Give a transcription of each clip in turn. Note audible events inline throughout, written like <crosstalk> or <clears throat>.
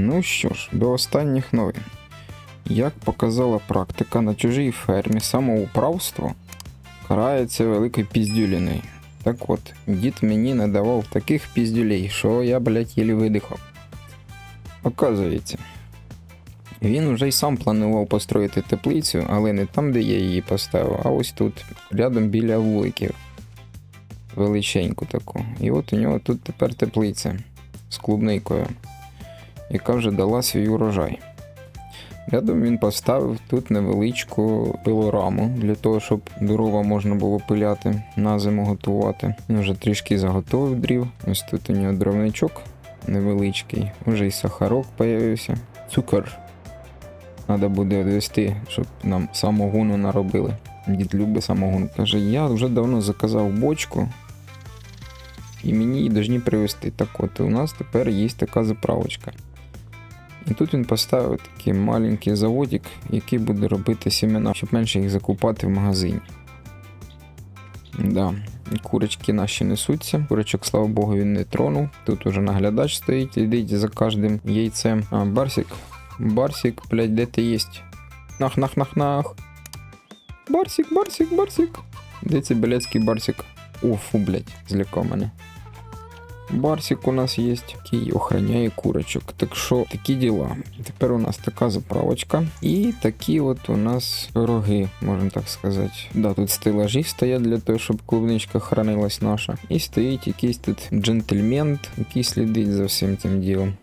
Ну що ж, до останніх новин. Як показала практика, на чужій фермі самоуправство карається великою піздюліною. Так от, дід мені надавав таких піздюлей, що я, блядь, єлі видихав. Оказується, він уже й сам планував построїти теплицю, але не там, де я її поставив, а ось тут, рядом біля вуликів. Величеньку таку. І от у нього тут тепер теплиця з клубникою, яка вже дала свій урожай. Рядом він поставив тут невеличку пилораму для того, щоб дрова можна було пиляти, на зиму готувати. Він вже трішки заготовив дрів. Ось тут у нього дровничок невеличкий, вже й сахарок появився. Цукор. Треба буде відвести, щоб нам самогону наробили. Дід любить самогон. Каже, я вже давно заказав бочку, і мені її повинні привезти. Так от, у нас тепер є така заправочка. І тут він поставив такий маленький заводик, який буде робити сімена, щоб менше їх закупати в магазині. Да. Курочки наші несуться. Курочок, слава Богу, він не тронув. Тут уже наглядач стоїть, ідіть за кожним яйцем. А, Барсик, Барсик, блядь, де ти єсть? Нах, нах, нах, нах. Барсик, Барсик, Барсик. Де цей блядський Барсик? О, фу, блядь, злякав мене. Барсик у нас є, який охороняє курочок. Так що такі діла. Тепер у нас така заправочка. І такі от у нас роги, можна так сказати. Да, тут стелажі стоять для того, щоб клубничка хранилась наша. І стоїть якийсь тут джентльмен, який слідить за всім цим ділом.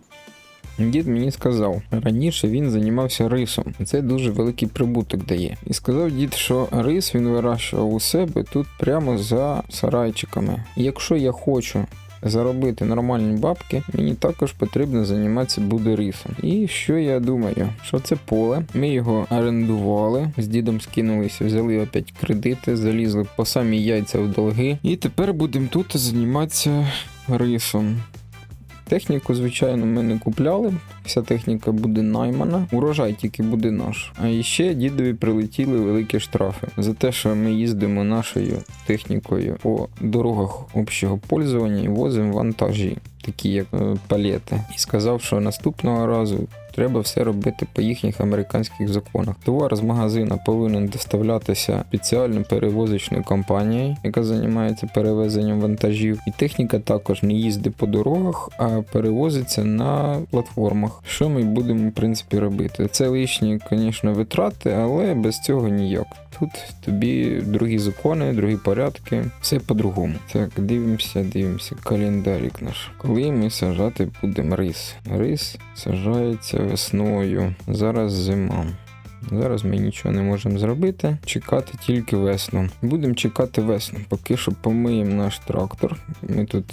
Дід мені сказав, раніше він займався рисом, це дуже великий прибуток дає. І сказав дід, що рис він вирощував у себе тут прямо за сарайчиками. Якщо я хочу заробити нормальні бабки, мені також потрібно займатися буде рисом. І що я думаю? Що це поле? Ми його орендували, з дідом скинулися, взяли опять кредити, залізли по самі яйця в долги. І тепер будемо тут займатися рисом. Техніку, звичайно, ми не купляли. Вся техніка буде наймана. Урожай тільки буде наш. А ще дідові прилетіли великі штрафи за те, що ми їздимо нашою технікою по дорогах общого пользування і возимо вантажі, такі як е, палети. І сказав, що наступного разу. Треба все робити по їхніх американських законах. Товар з магазина повинен доставлятися спеціальною перевозочною компанією, яка займається перевезенням вантажів. І техніка також не їздить по дорогах, а перевозиться на платформах. Що ми будемо в принципі робити? Це лишні, звісно, витрати, але без цього ніяк. Тут тобі другі закони, другі порядки, все по-другому. Так, дивимося, дивимося. Календарик наш. Коли ми сажати будемо рис? Рис сажається весною. Зараз зима. Зараз ми нічого не можемо зробити. Чекати тільки весну. Будемо чекати весну, поки що помиємо наш трактор. Ми тут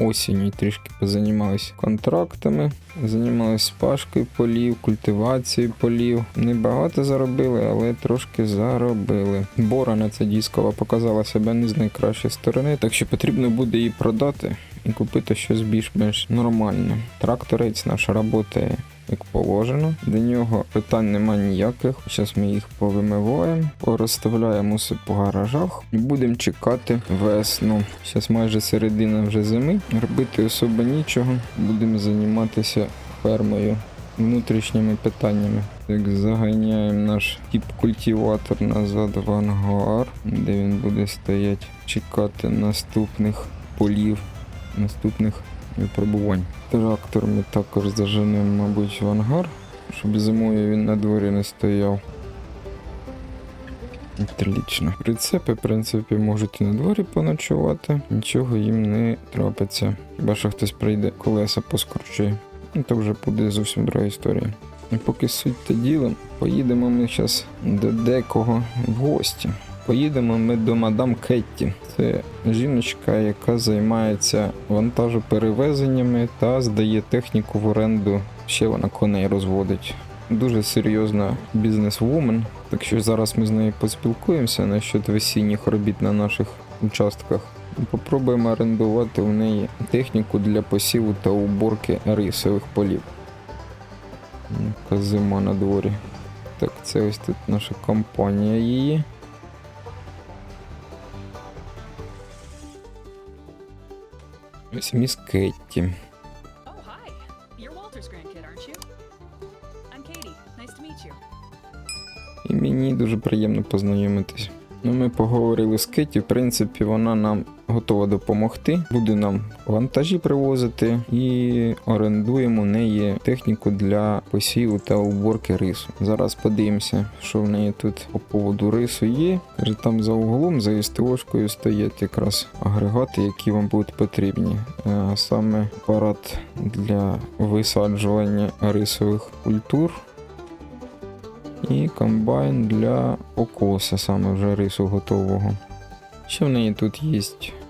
осінню трішки позанімалися контрактами, займалися пашкою полів, культивацією полів. Небагато заробили, але трошки заробили. Борона ця дискова показала себе не з найкращої сторони, так що потрібно буде її продати і купити щось більш-менш нормальне. Тракторець наш працює як положено. До нього питань нема ніяких. Зараз ми їх повимиваємо, порозставляємо все по гаражах будемо чекати весну. Зараз майже середина вже зими. Робити особо нічого. Будемо займатися фермою. Внутрішніми питаннями. Так, заганяємо наш тип культиватор назад в ангар, де він буде стояти, чекати наступних полів, наступних випробувань. Трактор ми також заженемо, мабуть, в ангар, щоб зимою він на дворі не стояв. Отлично. Прицепи, в принципі, можуть і на дворі поночувати, нічого їм не трапиться. Хіба що хтось прийде колеса поскорчує. Ну, то вже буде зовсім друга історія. І поки суть та ділом, поїдемо ми зараз до декого в гості. Поїдемо ми до мадам Кетті. Це жіночка, яка займається вантажоперевезеннями та здає техніку в оренду. Ще вона коней розводить. Дуже серйозна бізнес-вумен. Так що зараз ми з нею поспілкуємося насчет весінніх робіт на наших участках. Попробуємо орендувати у неї техніку для посіву та уборки рисових полів. Яка зима на дворі. Так, це ось тут наша компанія її. Ось міс Кетті. І мені дуже приємно познайомитись. Ну, ми поговорили з Кеті, в принципі, вона нам готова допомогти. Буде нам вантажі привозити і орендуємо неї техніку для посіву та уборки рису. Зараз подивимося, що в неї тут по поводу рису є. Каже, там за углом, за СТОшкою стоять якраз агрегати, які вам будуть потрібні. А саме апарат для висаджування рисових культур і комбайн для окоса, саме вже рису готового. Ще в неї тут є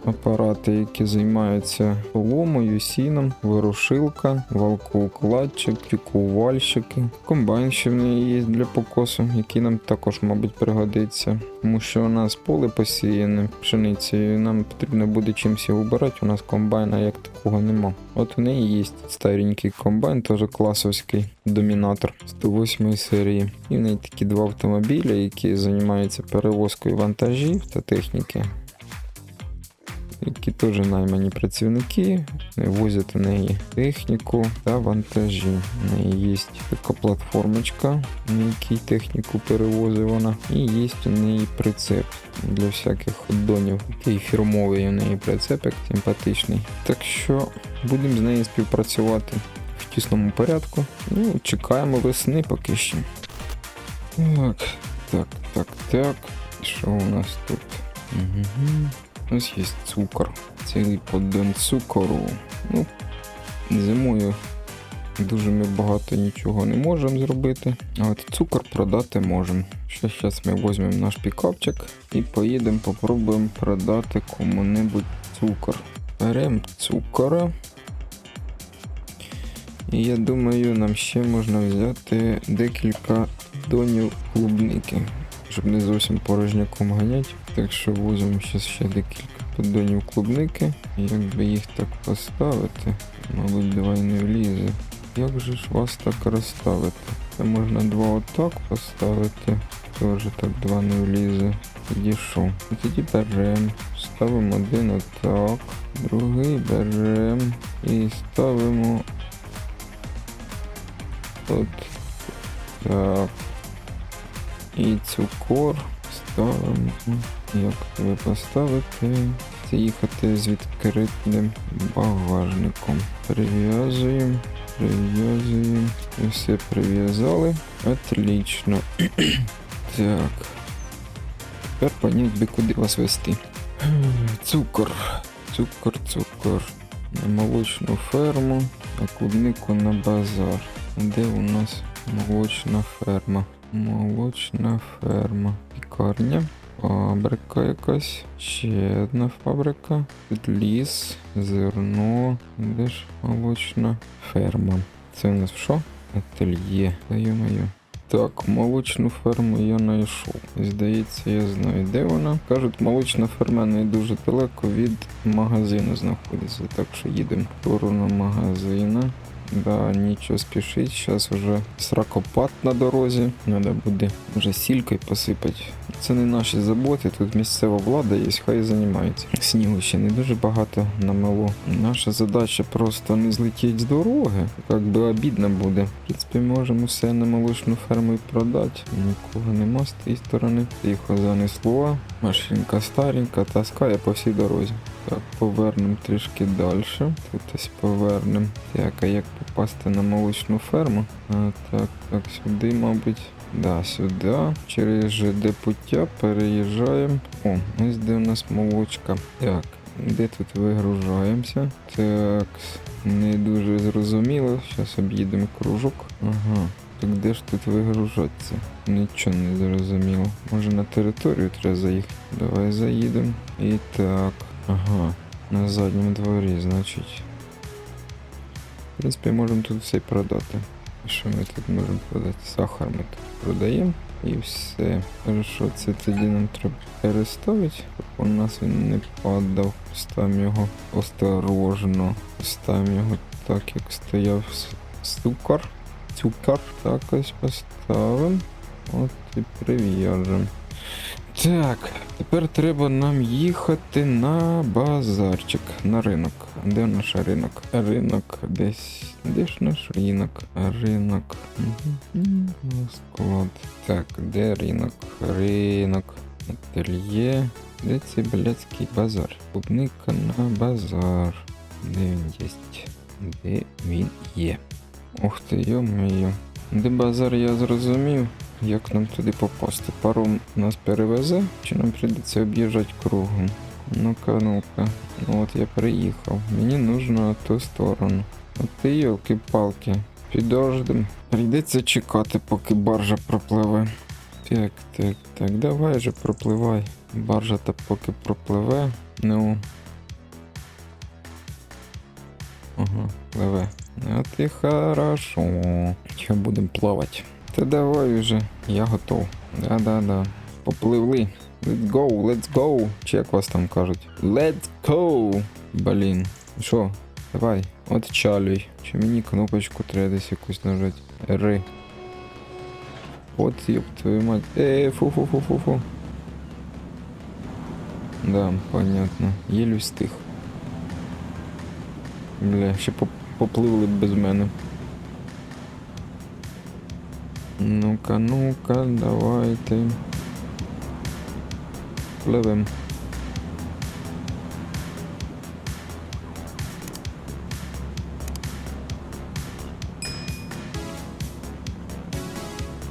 апарати, які займаються соломою, сіном, вирушилка, валкоукладчик, тюкувальщики. Комбайн ще в неї є для покосу, який нам також, мабуть, пригодиться. Тому що у нас поле посіяне пшеницею, і нам потрібно буде чимось його убирати. У нас комбайна як такого нема. От у неї є старенький комбайн, теж класовський домінатор 108 серії. І в неї такі два автомобілі, які займаються перевозкою вантажів та техніки які теж наймані працівники, возять у неї техніку та вантажі. У неї є така платформочка, на якій техніку перевозить вона. І є у неї прицеп для всяких ходдонів. Такий фірмовий у неї прицепик, симпатичний. Так що будемо з нею співпрацювати в тісному порядку. Ну, чекаємо весни поки що. Так, так, так, так. Що у нас тут? Угу. Ось є цукор. Цілий поддон цукору. Ну, зимою дуже ми багато нічого не можемо зробити. А от цукор продати можемо. Що зараз ми візьмемо наш пікапчик і поїдемо, попробуємо продати кому-небудь цукор. Беремо цукора. І я думаю, нам ще можна взяти декілька донів клубники, щоб не зовсім порожняком ганяти. Так що візьмемо ще, ще декілька поддонів клубники. Як би їх так поставити? Мабуть, давай не влізе. Як же ж вас так розставити? Це можна два отак поставити. Теж так два не влізе. Тоді що? І Тоді беремо. Ставимо один отак, другий беремо і ставимо от так. І цукор ставимо. Як ви поставите? Це їхати з відкритим багажником. Прив'язуємо, прив'язуємо. Все прив'язали. Отлично. <clears throat> так. Тепер понять би куди вас вести. <clears throat> Цукор. Цукор, цукор. На молочну ферму, а клубнику на базар. Де у нас молочна ферма? Молочна ферма. Пікарня. Фабрика якась. Ще одна фабрика. Ліс, зерно. Де ж молочна ферма? Це у нас що? Ательє. Даю-мою. Так, молочну ферму я знайшов. Здається, я знаю, де вона. Кажуть, молочна ферма не дуже далеко від магазину знаходиться. Так що їдемо в сторону магазина. Да, нічого спішить, зараз вже сракопад на дорозі. Треба буде вже сількою посипати. Це не наші заботи, тут місцева влада є, хай займається. Снігу ще не дуже багато намело. Наша задача просто не злетіти з дороги. Як би обідно буде. В принципі, можемо все на молочну ферму і продати. Нікого нема з тієї сторони. Тихо занесло. Машинка старенька, таскає по всій дорозі. Так, повернемо трішки далі. Тут ось повернемо. Так, а як попасти на молочну ферму? А, так, так, сюди, мабуть. Да, сюди. Через ЖД пуття переїжджаємо. О, ось де у нас молочка. Так, де тут вигружаємося? Так, не дуже зрозуміло. Зараз об'їдемо кружок. Ага. Так де ж тут вигружатися? Нічого не зрозуміло. Може на територію треба заїхати. Давай заїдемо. І так. Ага. На задньому дворі, значить. В принципі, можемо тут все продати. Що ми тут можемо продати? Сахар ми тут продаємо. І все. Хорошо, це тоді нам треба переставити, у нас він не падав. Ставимо його осторожно. Ставимо його так, як стояв цукор. Цукор. Так ось поставимо. От і прив'яжемо. Так, тепер треба нам їхати на базарчик, на ринок. Де наш ринок? Ринок десь. Де ж наш ринок? Ринок. Склад. Так, де ринок? Ринок. Ательє. Де цей блядський базар? Клубника на базар. Де він єсть? Де він є? Ух ти, йо-моє. Де базар я зрозумів. Як нам туди попасти? Паром нас перевезе, чи нам прийдеться об'їжджати кругом? Ну-ка, ну-ка. Ну от я приїхав. Мені нужно ту сторону. От ти йолки-палки. Підождем. Прийдеться чекати, поки баржа пропливе. Так, так, так, давай же пропливай. Баржа та поки пропливе. Ну. Ага, пливе. От і хорошо. Що будемо плавати? Та давай уже, я готов. Да-да-да. Попливли. Let's go, let's go. Чи як вас там кажуть? Let's go! Блін. Що? Давай, от чалюй. Чи мені кнопочку треба десь якусь нажати? Р. От ёб твою мать. Е, фу-фу-фу-фу-фу. Да, понятно. Єлю встиг. Бля, ще поп- попливли без мене. Ну-ка, ну-ка, давайте. Пливем.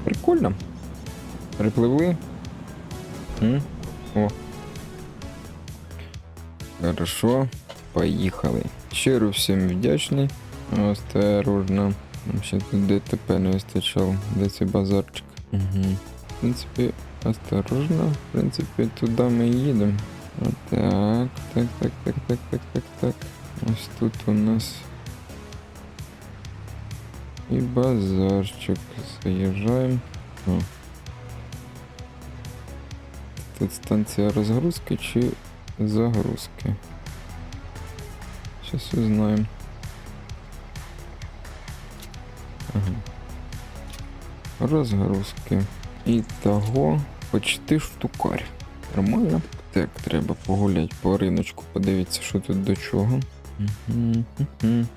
Прикольно. Припливли. О. Хорошо. Поїхали. Щиро всім вдячний. Осторожно. Ще тут ДТП не вистачало. Де цей базарчик? Угу. В принципі, осторожно. В принципі, туди ми їдемо. Отак. Так, так, так, так, так, так, так. Ось тут у нас. І базарчик. Заїжджаємо. О. Тут станція розгрузки чи загрузки. Сейчас узнаем. Ага. Розгрузки. І того почти штукарь. Нормально. Так, треба погуляти по риночку, подивитися, що тут до чого.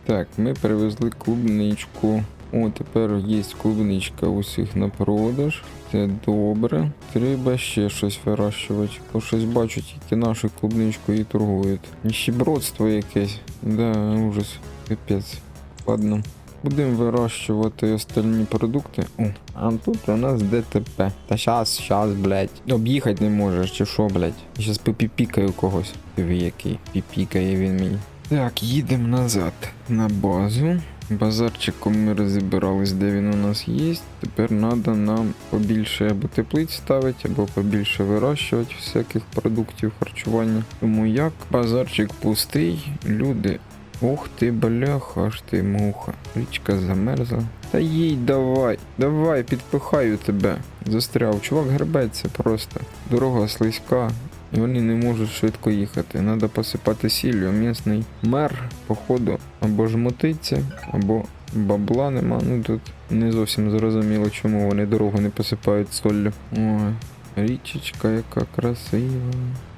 Так, ми привезли клубничку. О, тепер є клубничка усіх на продаж. Це добре. Треба ще щось вирощувати. Бо щось бачу, тільки нашу клубничку і торгують. Ніщебродство якесь. Да, ужас. Капець. Ладно. Будемо вирощувати остальні продукти. О, а тут у нас ДТП. Та щас, щас, блядь. Об'їхати не можеш, чи що, блядь. Я щас попіпікаю когось. Диви, який піпікає він мій. Так, їдемо назад на базу. Базарчиком ми розібрались, де він у нас є. Тепер треба нам побільше або теплиць ставити, або побільше вирощувати всяких продуктів харчування. Тому як базарчик пустий, люди. Ух ти, бляха, аж ти муха. Річка замерзла. Та їй давай, давай, підпихаю тебе. Застряв. Чувак гребеться просто. Дорога слизька. І вони не можуть швидко їхати. Треба посипати сіллю. Місний мер, походу, або ж мотиться, або бабла нема. Ну тут не зовсім зрозуміло, чому вони дорогу не посипають солью. Ой, річечка, яка красива.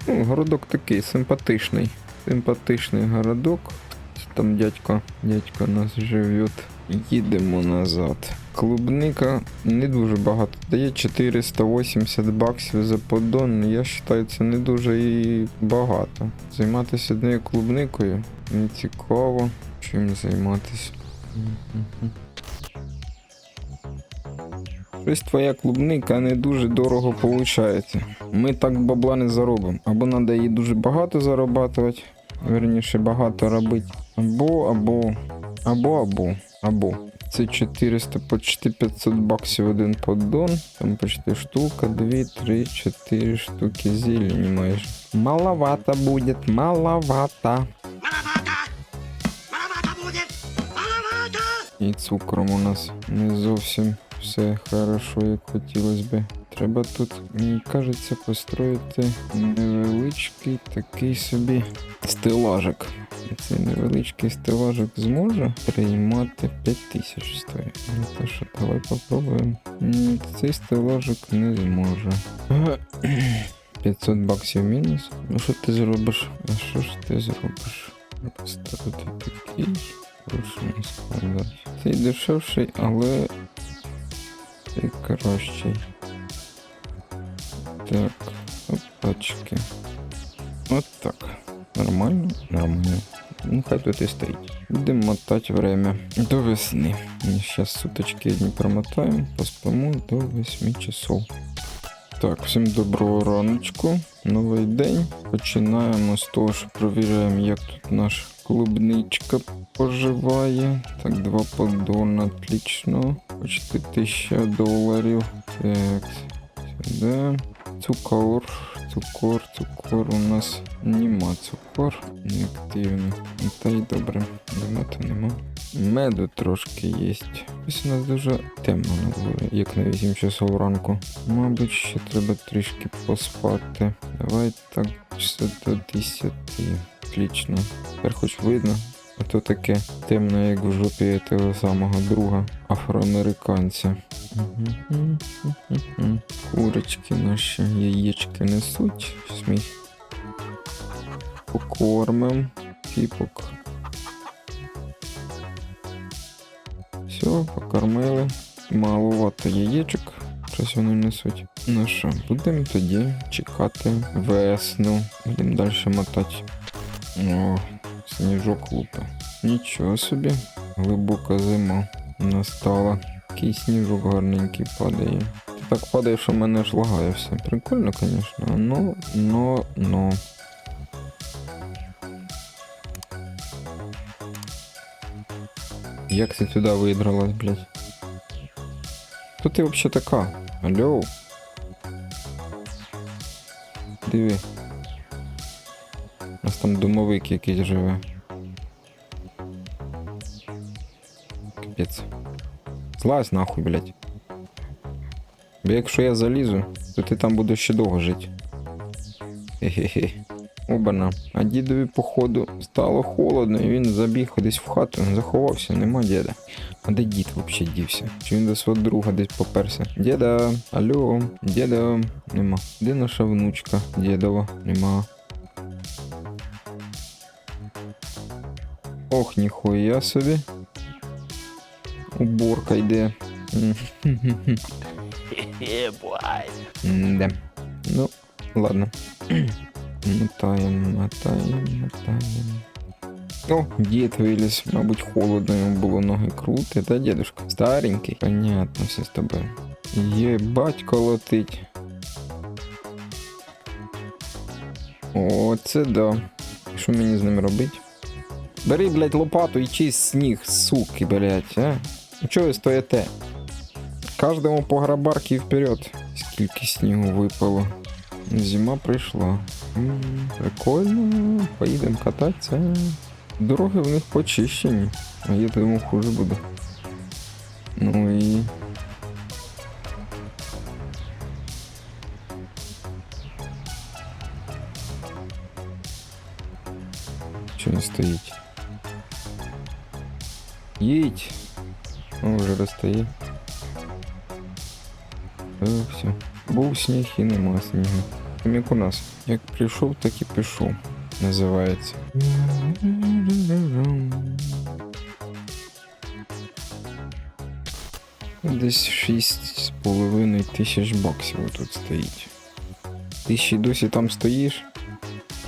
Ну, городок такий симпатичний. Симпатичний городок. Там дядько, дядько нас живет. Їдемо назад. Клубника не дуже багато. Дає 480 баксів за поддон. Я вважаю, це не дуже і багато. Займатися однією клубникою не цікаво. Чим займатися? Щось твоя клубника не дуже дорого виходить. Ми так бабла не заробимо. Або треба її дуже багато зарабатувати, верніше багато робити. Або, або, або, або, або. Це 400, почти 500 баксів один поддон. Там почти штука, 2, 3, 4 штуки зелені майже. Маловато буде, маловато. І цукром у нас не зовсім все хорошо, як хотілося би. Треба тут, мені кажеться, построїти невеличкий такий собі стелажик. Цей невеличкий стелажик зможе приймати 5000 стоїть. Ну що, давай попробуємо. Цей стелажик не зможе. <clears throat> 500 баксів мінус. Ну що ти зробиш? А що ж ти зробиш? Поставити такий. Прошу не складати. Цей дешевший, але цей кращий. Так, опачки. От так. Нормально? Нормально. Ну, хай тут і стоїть. Будемо мотати время до весни. Зараз суточки одні промотаємо, поспимо до 8 часов. Так, всім доброго раночку. Новий день. Починаємо з того, що провіряємо, як тут наш клубничка поживає. Так, два поддона, отлично. Почти 1000 доларів. Так, сюди. Цукор, цукор, цукор у нас нема цукор. Неактивний. Ну, Та й добре. То нема. Меду трошки є. Ось у нас дуже темно на дворі, як на 8 часов ранку. Мабуть, ще треба трішки поспати. Давай так, часа до 10. Отлично. Тепер хоч видно. А то таке темно, як в жопі того самого друга афроамериканця. Курочки наші яєчки несуть. Їх покормим. Піпок. Все, покормили. Маловато яєчок. Щось вони несуть. Ну що, будемо тоді чекати весну. Будемо далі мотати. О, сніжок лупа. Нічого собі. Глибока зима настала. Такий сніжок гарненький падає. Так падає, що в мене аж лагає все. Прикольно, звісно. Но, но, но. Як ти туди видралась, блядь? Хто ти взагалі така? Алло? Диви. У нас там домовик якийсь живе. Капець. Злазь нахуй, блядь. Бо якщо я залізу, то ти там будеш ще довго жити. Хе-хе-хе. Обана. А дідові, походу, стало холодно, і він забіг десь в хату, заховався, нема діда. А де дід взагалі дівся? Чи він до свого друга десь поперся? Діда, алло, діда, нема. Де наша внучка? Дідова, нема. Ох, ніхуя собі. Уборка йде. Да. Ну, ладно. Мотаємо, мотаємо, мотаємо. О, дід виліз, мабуть, холодно йому було ноги крути, та дедушка? Старенький. Понятно, все з тобою. Єбать колотить. О, це да. Що мені з ним робить? Бери, блядь, лопату і чисть сніг, суки, блядь, а? Ну чого ви стоїте? Кожному по грабарки вперед. Скільки снігу випало. Зима прийшла. М, Прикольно. Поїдемо кататися. Дороги в них почищені. А я думав, хуже буде. Ну і. Що не стоїть? Їдь! О, вже розстає. Е, все. Був сніг і нема снігу. Як у нас. Як прийшов, так і пішов. Називається. Десь 6,5 тисяч баксів тут стоїть. Ти ще й досі там стоїш?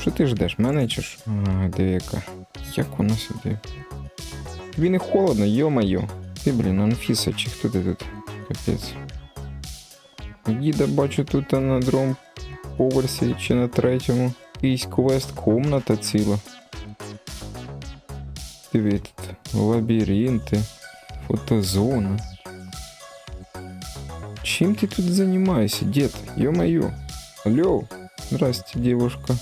Що ти ждеш? Мене чи ж? А, яка. Як вона сюди? Тобі не холодно, йо-майо. Ти, блін, Анфіса, чи хто ти тут? Капець. Діда бачу тут на другому поверсі чи на третьому. Якийсь квест, комната ціла. Диви тут лабіринти, фотозона. Чим ти тут займаєшся, дід? Ё-моё. Алло. Здрасте, девушка.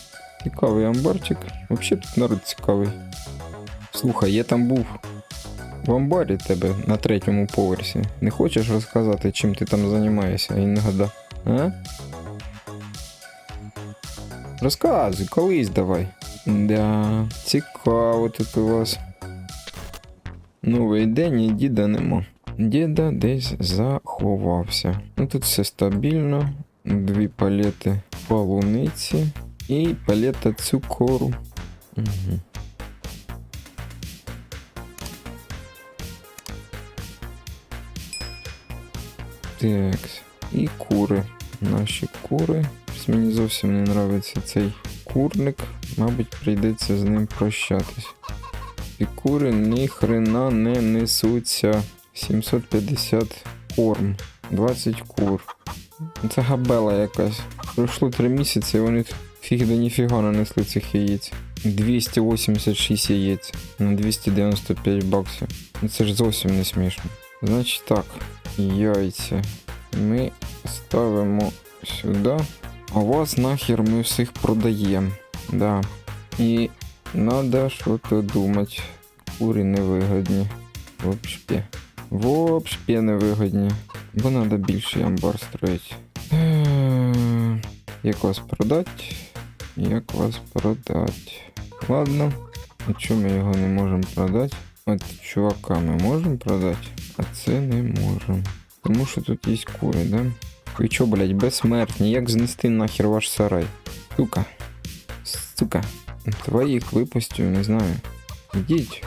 Цікавий амбарчик. Вообще тут народ цікавий. Слухай, я там був В амбарі тебе на третьому поверсі. Не хочеш розказати, чим ти там займаєшся іноді? А? Розказуй, колись давай. Да, цікаво тут у вас. Новий день і діда нема. Діда десь заховався. Ну тут все стабільно. Дві палети полуниці і палета цукору. Угу. Так, і кури. Наші кури. Мені зовсім не подобається цей курник. Мабуть, прийдеться з ним прощатись. І кури ні хрена не несуться. 750 корм, 20 кур. Це габела якась. Пройшло 3 місяці, і вони фіг да ніфіга нанесли цих яєць. 286 яєць на 295 баксів. Це ж зовсім не смішно. Значить так, яйця ми ставимо сюди. А вас нахер ми всіх продаємо. Да. І надо що-то думати. Кури невигодні. Вообще. Вообще невигодні. Бо треба більший амбар строїти. Як вас продать? Як вас продать? Ладно. А чому ми його не можемо продати? От чувака ми можемо продати, а це не можемо. Тому що тут є кури, да? Ви чо, блядь, безсмертні, як знести нахер ваш сарай? Сука. Сука. Твоїх випустю, не знаю. Ідіть.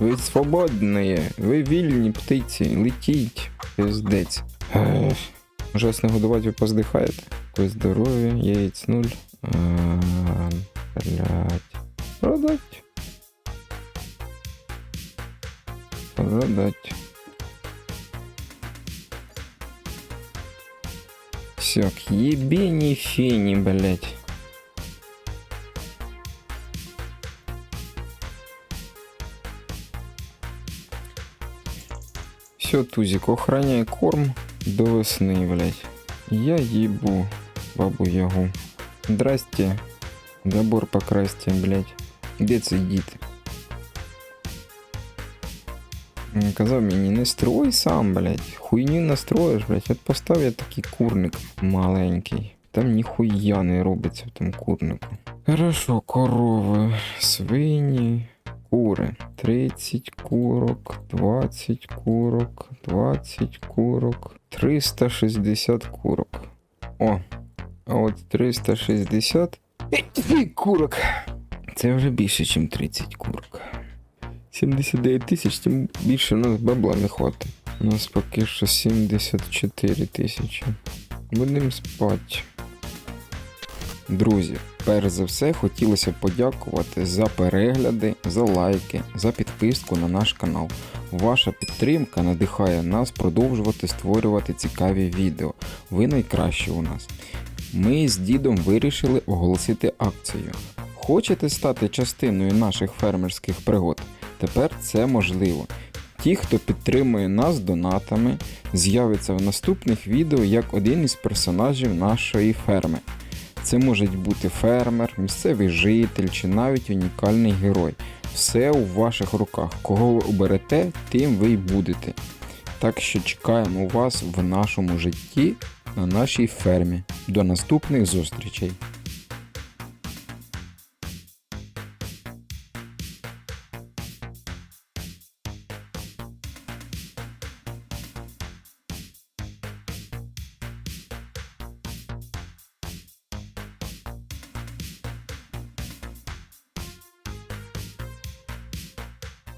Ви свободні, ви вільні птиці, летіть. Пиздець. Не годувати, ви поздихаєте? Якось здоров'я, яєць нуль. А, Блядь. Продать. Продать. Все, к ебени фени, блядь. Все, Тузик, охраняй корм до весны, блядь. Я ебу бабу Ягу. Здрасте. Забор покрасьте, блядь. Де цей дід? Казав мені, не строй сам, блядь. Хуйню настроїш, блядь. От постав я такий курник маленький. Там ніхуя не робиться в тому курнику. Хорошо, корови, свині, кури. 30 курок, 20 курок, 20 курок, 360 курок. О, а от 360 курок. Це вже більше, ніж 30 курок. 79 тисяч, тим більше у нас бабла не хватить. У нас поки що 74 тисячі. Будемо спати. Друзі, перш за все хотілося подякувати за перегляди, за лайки, за підписку на наш канал. Ваша підтримка надихає нас продовжувати створювати цікаві відео. Ви найкращі у нас. Ми з дідом вирішили оголосити акцію. Хочете стати частиною наших фермерських пригод? Тепер це можливо. Ті, хто підтримує нас донатами, з'явиться в наступних відео як один із персонажів нашої ферми. Це може бути фермер, місцевий житель чи навіть унікальний герой. Все у ваших руках. Кого ви оберете, тим ви й будете. Так що чекаємо вас в нашому житті на нашій фермі. До наступних зустрічей!